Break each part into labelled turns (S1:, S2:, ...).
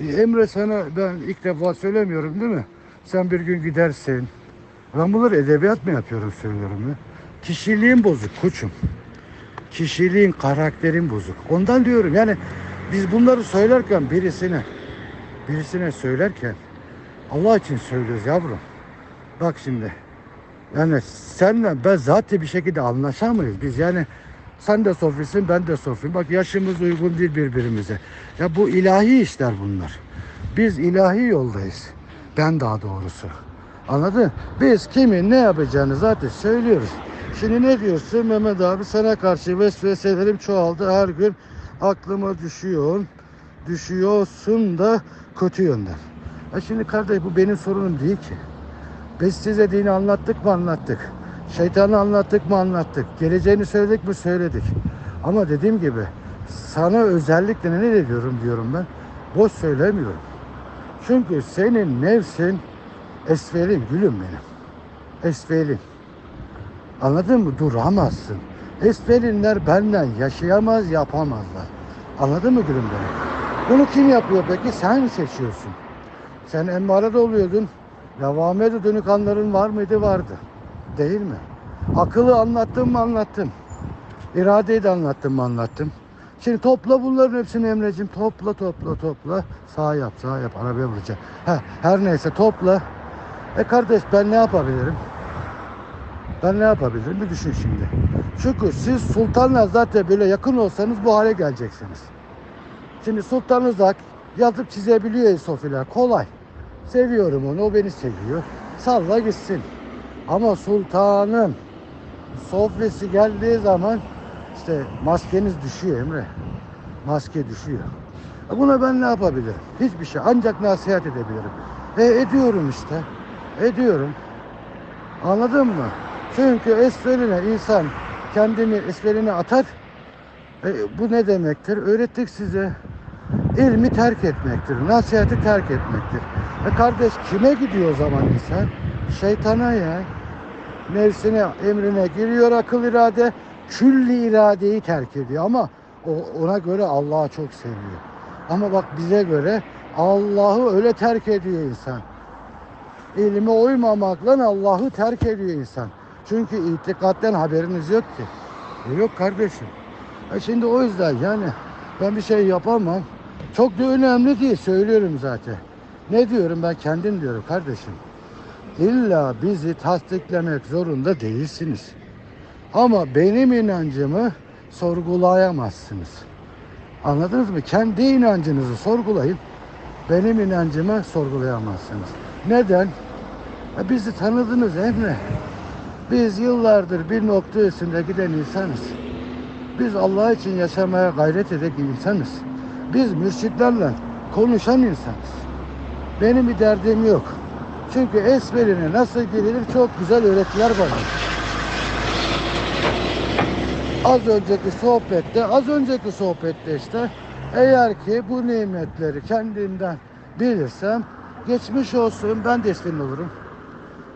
S1: Emre sana ben ilk defa söylemiyorum değil mi? Sen bir gün gidersin. Ben bunları edebiyat mı yapıyorum söylüyorum ya. Kişiliğin bozuk koçum. Kişiliğin, karakterin bozuk. Ondan diyorum yani biz bunları söylerken birisine birisine söylerken Allah için söylüyoruz yavrum. Bak şimdi. Yani senle ben zaten bir şekilde anlaşamayız. Biz yani sen de sofisin ben de sofiyim. Bak yaşımız uygun değil birbirimize. Ya bu ilahi işler bunlar. Biz ilahi yoldayız. Ben daha doğrusu. Anladın? Biz kimin ne yapacağını zaten söylüyoruz. Şimdi ne diyorsun Mehmet abi sana karşı vesveselerim çoğaldı her gün aklıma düşüyor. Düşüyorsun da kötü yönden. Ya şimdi kardeş bu benim sorunum değil ki. Biz size dini anlattık mı anlattık. Şeytanı anlattık mı anlattık. Geleceğini söyledik mi söyledik. Ama dediğim gibi sana özellikle ne diyorum diyorum ben. Boş söylemiyorum. Çünkü senin nefsin esfelin gülüm benim. Esfelin. Anladın mı? Duramazsın. Esfelinler benden yaşayamaz yapamazlar. Anladın mı gülüm benim? Bunu kim yapıyor peki? Sen seçiyorsun. Sen emmarede oluyordun. Devamede dönük anların var mıydı? Vardı. Değil mi? Akıllı anlattım mı anlattım. İradeyi de anlattım mı anlattım. Şimdi topla bunların hepsini Emre'cim. Topla topla topla. Sağ yap sağ yap. Arabaya vuracağım. Ha, her neyse topla. E kardeş ben ne yapabilirim? Ben ne yapabilirim? Bir düşün şimdi. Çünkü siz sultanla zaten böyle yakın olsanız bu hale geleceksiniz. Şimdi Sultan Uzak yazıp çizebiliyor Sofiler. Kolay. Seviyorum onu, o beni seviyor. Salla gitsin. Ama sultanın sofrası geldiği zaman işte maskeniz düşüyor Emre. Maske düşüyor. Buna ben ne yapabilirim? Hiçbir şey. Ancak nasihat edebilirim. E ediyorum işte. Ediyorum. Anladın mı? Çünkü esferine insan kendini esferine atar. E, bu ne demektir? Öğrettik size. İlmi terk etmektir. Nasihati terk etmektir. E kardeş kime gidiyor o zaman insan? Şeytana ya. Nefsine, emrine giriyor akıl irade. Külli iradeyi terk ediyor ama o, ona göre Allah'ı çok seviyor. Ama bak bize göre Allah'ı öyle terk ediyor insan. İlme uymamakla Allah'ı terk ediyor insan. Çünkü itikatten haberiniz yok ki. E yok kardeşim. E şimdi o yüzden yani ben bir şey yapamam. Çok da önemli değil söylüyorum zaten. Ne diyorum ben kendim diyorum kardeşim. İlla bizi tasdiklemek zorunda değilsiniz. Ama benim inancımı sorgulayamazsınız. Anladınız mı? Kendi inancınızı sorgulayın. Benim inancımı sorgulayamazsınız. Neden? E bizi tanıdınız Emre. Biz yıllardır bir nokta üstünde giden insanız. Biz Allah için yaşamaya gayret eden insanız. Biz mürşitlerle konuşan insanız. Benim bir derdim yok. Çünkü esmerine nasıl girilir çok güzel öğretiler bana. Az önceki sohbette, az önceki sohbette işte eğer ki bu nimetleri kendimden bilirsem geçmiş olsun ben de esmer olurum.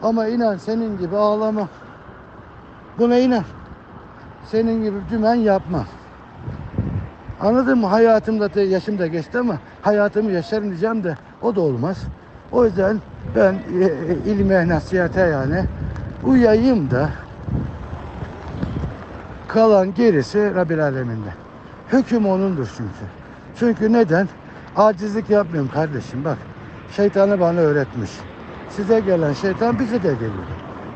S1: Ama inan senin gibi ağlamam. Buna inan. Senin gibi dümen yapmam. Anladın mı? Hayatımda da yaşım da geçti ama hayatımı yaşarım diyeceğim de o da olmaz. O yüzden ben e, e, ilme, nasihate yani uyayım da kalan gerisi Rabbil Aleminde. Hüküm onundur çünkü. Çünkü neden? Acizlik yapmıyorum kardeşim bak. Şeytanı bana öğretmiş. Size gelen şeytan bize de geliyor.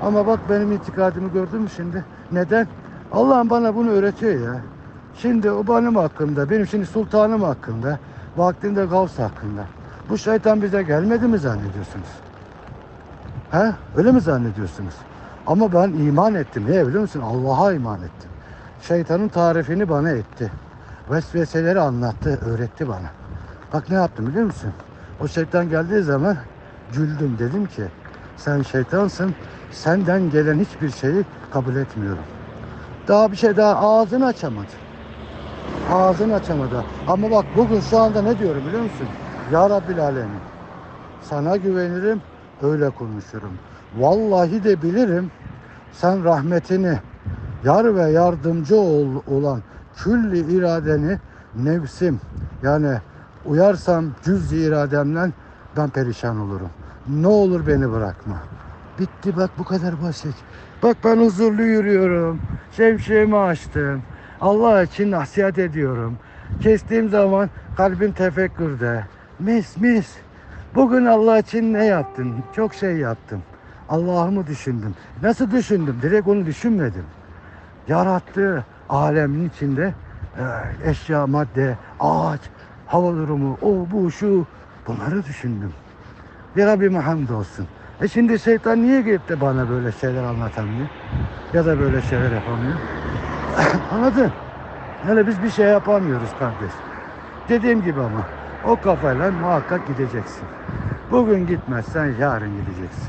S1: Ama bak benim itikadımı gördün mü şimdi? Neden? Allah'ım bana bunu öğretiyor ya. Şimdi o benim hakkımda, benim şimdi sultanım hakkında, vaktinde Gavs hakkında. Bu şeytan bize gelmedi mi zannediyorsunuz? He? Öyle mi zannediyorsunuz? Ama ben iman ettim. Niye biliyor musun? Allah'a iman ettim. Şeytanın tarifini bana etti. Vesveseleri anlattı, öğretti bana. Bak ne yaptım biliyor musun? O şeytan geldiği zaman güldüm. Dedim ki sen şeytansın. Senden gelen hiçbir şeyi kabul etmiyorum. Daha bir şey daha ağzını açamadı. Ağzını açamadı. Ama bak bugün şu anda ne diyorum biliyor musun? Ya Rabbil Alemin. Sana güvenirim, öyle konuşurum. Vallahi de bilirim sen rahmetini yar ve yardımcı ol, olan külli iradeni nefsim yani uyarsam cüz irademden ben perişan olurum. Ne olur beni bırakma. Bitti bak bu kadar basit. Bak ben huzurlu yürüyorum. Şemşiremi açtım. Allah için nasihat ediyorum. Kestiğim zaman kalbim tefekkürde. Mis mis. Bugün Allah için ne yaptın? Çok şey yaptım. Allah'ımı düşündüm. Nasıl düşündüm? Direkt onu düşünmedim. Yarattığı alemin içinde e, eşya, madde, ağaç, hava durumu, o bu şu bunları düşündüm. Ya Rabbime hamdolsun. E şimdi şeytan niye gelip de bana böyle şeyler anlatamıyor? Ya da böyle şeyler yapamıyor? Anladın? Yani biz bir şey yapamıyoruz kardeş. Dediğim gibi ama o kafayla muhakkak gideceksin. Bugün gitmezsen yarın gideceksin.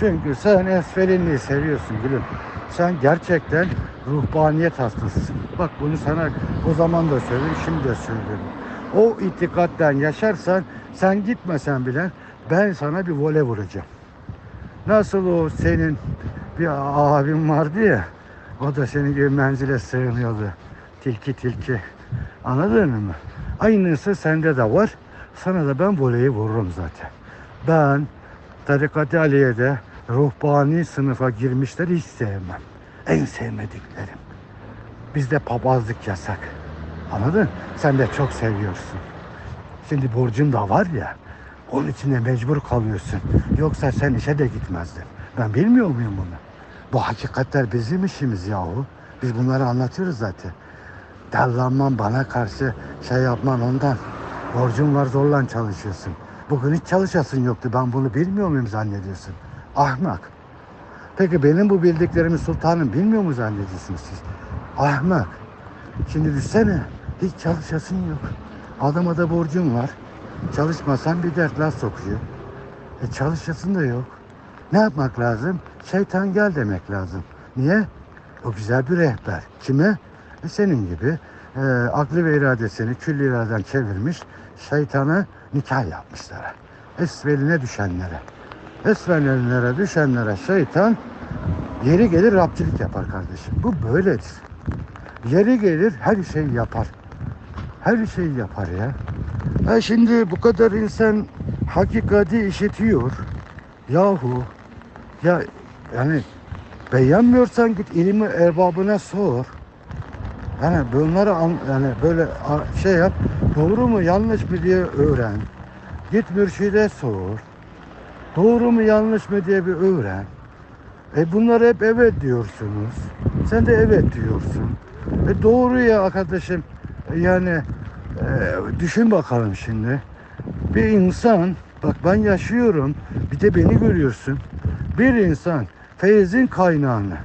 S1: Çünkü sen esfelinliği seviyorsun gülüm. Sen gerçekten ruhbaniyet hastasısın. Bak bunu sana o zaman da söyledim, şimdi de söylüyorum. O itikatten yaşarsan sen gitmesen bile ben sana bir vole vuracağım. Nasıl o senin bir abin vardı ya o da senin gibi menzile sığınıyordu. Tilki tilki. Anladın mı? Aynısı sende de var. Sana da ben voleyi vururum zaten. Ben Tarikat-ı Aliye'de ruhbani sınıfa girmişleri hiç sevmem. En sevmediklerim. Bizde papazlık yasak. Anladın? Sen de çok seviyorsun. Şimdi borcun da var ya. Onun için de mecbur kalıyorsun. Yoksa sen işe de gitmezdin. Ben bilmiyor muyum bunu? Bu hakikatler bizim işimiz yahu. Biz bunları anlatıyoruz zaten. Dallanman bana karşı şey yapman ondan. Borcun var zorla çalışıyorsun. Bugün hiç çalışasın yoktu. Ben bunu bilmiyor muyum zannediyorsun? Ahmak. Peki benim bu bildiklerimi sultanım bilmiyor mu zannediyorsunuz siz? Ahmak. Şimdi düşsene hiç çalışasın yok. Adama da borcun var. Çalışmasan bir dert laf sokuyor. E çalışasın da yok. Ne yapmak lazım? Şeytan gel demek lazım. Niye? O güzel bir rehber. Kime? E senin gibi e, aklı ve iradesini külli iraden çevirmiş şeytana nikah yapmışlar. Esveline düşenlere. Esvelinlere düşenlere şeytan yeri gelir rapçilik yapar kardeşim. Bu böyledir. Yeri gelir her şeyi yapar. Her şeyi yapar ya. Ha şimdi bu kadar insan hakikati işitiyor. Yahu ya yani beğenmiyorsan git ilmi erbabına sor. Yani bunları an, yani böyle şey yap. Doğru mu yanlış mı diye öğren. Git mürşide sor. Doğru mu yanlış mı diye bir öğren. E bunlar hep evet diyorsunuz. Sen de evet diyorsun. E doğru ya arkadaşım. E Yani e, düşün bakalım şimdi. Bir insan, bak ben yaşıyorum, bir de beni görüyorsun. Bir insan feyzin kaynağını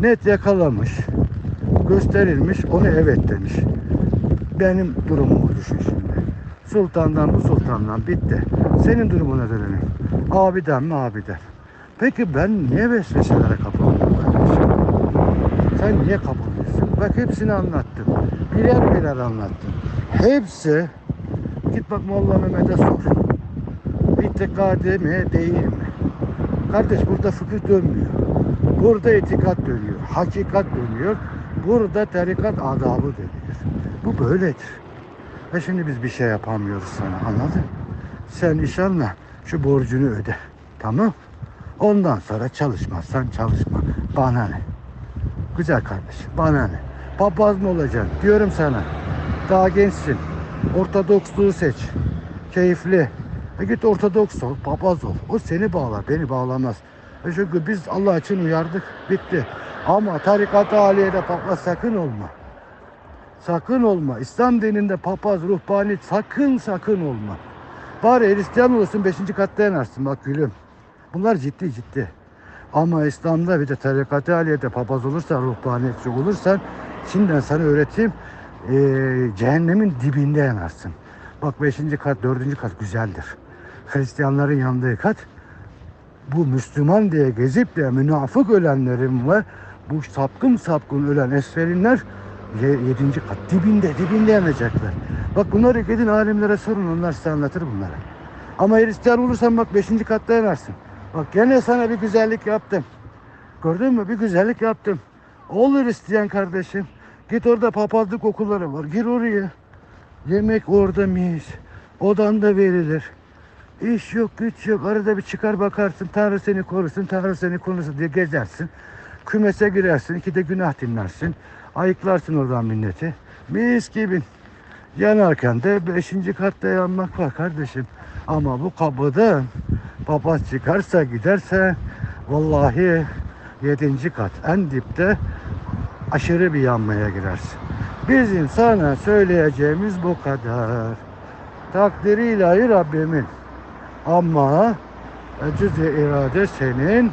S1: net yakalamış, gösterilmiş, onu evet demiş. Benim durumumu düşün şimdi. Sultandan bu sultandan bitti. Senin durumuna dönelim. Abiden mi abiden. Peki ben niye vesveselere kapılıyorum kardeşim? Sen niye kapılıyorsun? Bak hepsini anlattım. Birer birer anlattım. Hepsi git bak Molla Mehmet'e sor. İtikadi mi değil mi? Kardeş burada fıkıh dönmüyor. Burada itikat dönüyor. Hakikat dönüyor. Burada tarikat adabı dönüyor. Bu böyledir. Ve şimdi biz bir şey yapamıyoruz sana anladın? Sen inşallah şu borcunu öde. Tamam? Ondan sonra çalışmazsan çalışma. Bana ne? Güzel kardeşim bana ne? Papaz mı olacaksın? Diyorum sana. Daha gençsin. Ortodoksluğu seç. Keyifli. E git Ortodoks ol, papaz ol. O seni bağlar, beni bağlamaz. E çünkü biz Allah için uyardık, bitti. Ama tarikat-ı aliyede papaz sakın olma. Sakın olma. İslam dininde papaz, ruhbani sakın sakın olma. Bari Hristiyan olursun 5. katta yanarsın bak gülüm. Bunlar ciddi ciddi. Ama İslam'da bir de tarikat-ı aliyede papaz olursan, ruhbaniyetçi olursan şimdiden sana öğreteyim eee, cehennemin dibinde yanarsın. Bak 5. kat, 4. kat güzeldir. Hristiyanların yandığı kat bu Müslüman diye gezip de münafık ölenlerin ve bu sapkın sapkın ölen esferinler ye- yedinci kat dibinde dibinde yanacaklar. Bak bunları gidin alimlere sorun onlar size anlatır bunları. Ama Hristiyan olursan bak beşinci katta yanarsın. Bak gene sana bir güzellik yaptım. Gördün mü bir güzellik yaptım. Ol Hristiyan kardeşim. Git orada papazlık okulları var. Gir oraya. Yemek orada mis. Odan da verilir. İş yok, güç yok. Arada bir çıkar bakarsın. Tanrı seni korusun, Tanrı seni korusun diye gezersin. Kümese girersin. iki de günah dinlersin. Ayıklarsın oradan minneti. Mis gibi. Yanarken de beşinci katta yanmak var kardeşim. Ama bu kapıdan papaz çıkarsa giderse vallahi yedinci kat en dipte aşırı bir yanmaya girersin. Bizim sana söyleyeceğimiz bu kadar. Takdiri ilahi Rabbimin. Ama cüz-i irade senin.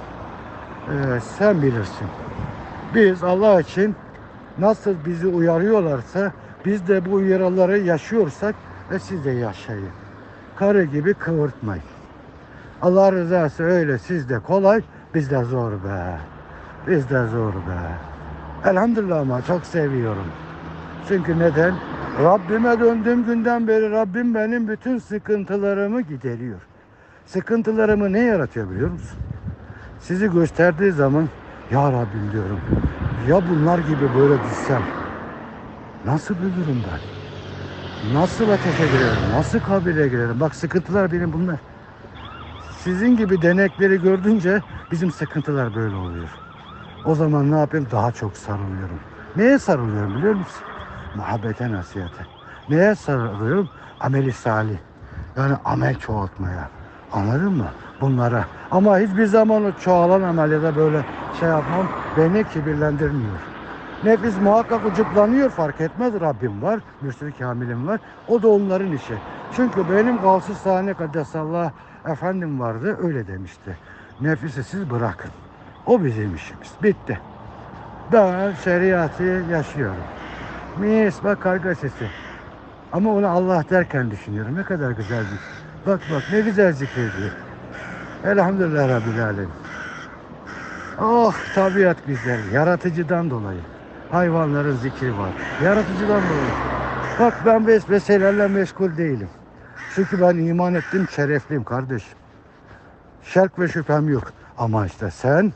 S1: Ee, sen bilirsin. Biz Allah için nasıl bizi uyarıyorlarsa biz de bu uyarıları yaşıyorsak ve siz de yaşayın. Karı gibi kıvırtmayın. Allah rızası öyle sizde kolay, bizde zor be. Bizde zor be. Elhamdülillah ama çok seviyorum. Çünkü neden? Rabbime döndüğüm günden beri Rabbim benim bütün sıkıntılarımı gideriyor. Sıkıntılarımı ne yaratıyor biliyor musun? Sizi gösterdiği zaman ya Rabbim diyorum. Ya bunlar gibi böyle düşsem nasıl ölürüm ben? Nasıl ateşe girerim? Nasıl kabire girerim? Bak sıkıntılar benim bunlar. Sizin gibi denekleri gördünce bizim sıkıntılar böyle oluyor. O zaman ne yapayım? Daha çok sarılıyorum. Neye sarılıyorum biliyor musun? Muhabbete, nasihate. Neye sarılıyorum? Ameli salih. Yani amel çoğaltmaya. Anladın mı? Bunlara. Ama hiçbir zaman o çoğalan amel ya da böyle şey yapmam beni kibirlendirmiyor. Nefis muhakkak ucuplanıyor fark etmez Rabbim var, mürşid kamilim var. O da onların işi. Çünkü benim gavs-ı kaddesallah efendim vardı öyle demişti. Nefisi siz bırakın. O bizim işimiz. Bitti. Ben şeriatı yaşıyorum. Mis bak karga sesi. Ama onu Allah derken düşünüyorum. Ne kadar güzel bir. Bak bak ne güzel zikrediyor. Elhamdülillah Rabbil Alemin. Oh tabiat güzel. Yaratıcıdan dolayı. Hayvanların zikri var. Yaratıcıdan dolayı. Bak ben vesveselerle meşgul değilim. Çünkü ben iman ettim, şerefliyim kardeşim. Şerk ve şüphem yok. Ama işte sen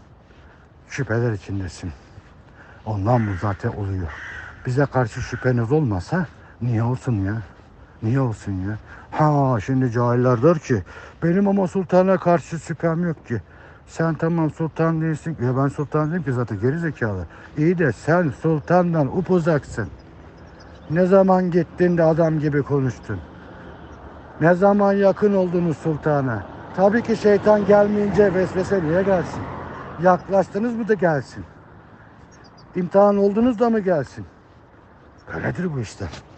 S1: şüpheler içindesin. Ondan bu zaten oluyor. Bize karşı şüpheniz olmasa niye olsun ya? Niye olsun ya? Ha şimdi cahiller der ki benim ama sultana karşı şüphem yok ki. Sen tamam sultan değilsin. Ya ben sultan değilim ki zaten geri zekalı. İyi de sen sultandan upuzaksın. Ne zaman gittin de adam gibi konuştun? Ne zaman yakın oldunuz sultana? Tabii ki şeytan gelmeyince vesvese niye gelsin? Yaklaştınız mı da gelsin? İmtihan oldunuz da mı gelsin? Öyledir bu işler.